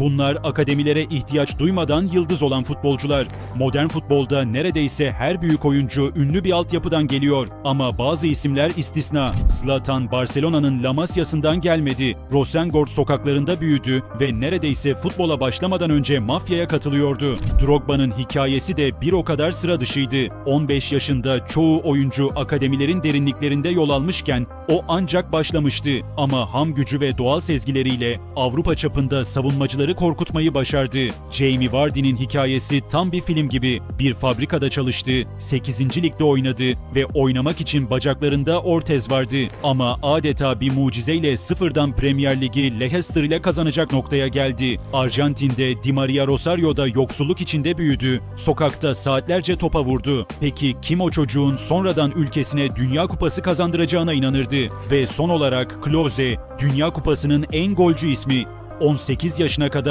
Bunlar akademilere ihtiyaç duymadan yıldız olan futbolcular. Modern futbolda neredeyse her büyük oyuncu ünlü bir altyapıdan geliyor. Ama bazı isimler istisna. Zlatan Barcelona'nın La Masia'sından gelmedi. Rosengård sokaklarında büyüdü ve neredeyse futbola başlamadan önce mafyaya katılıyordu. Drogba'nın hikayesi de bir o kadar sıra dışıydı. 15 yaşında çoğu oyuncu akademilerin derinliklerinde yol almışken o ancak başlamıştı. Ama ham gücü ve doğal sezgileriyle Avrupa çapında savunmacıları korkutmayı başardı. Jamie Vardy'nin hikayesi tam bir film gibi. Bir fabrikada çalıştı, 8. ligde oynadı ve oynamak için bacaklarında ortez vardı. Ama adeta bir mucizeyle sıfırdan Premier Ligi Leicester ile kazanacak noktaya geldi. Arjantin'de Di Maria Rosario'da yoksulluk içinde büyüdü. Sokakta saatlerce topa vurdu. Peki kim o çocuğun sonradan ülkesine Dünya Kupası kazandıracağına inanırdı? Ve son olarak Klose, Dünya Kupası'nın en golcü ismi. 18 yaşına kadar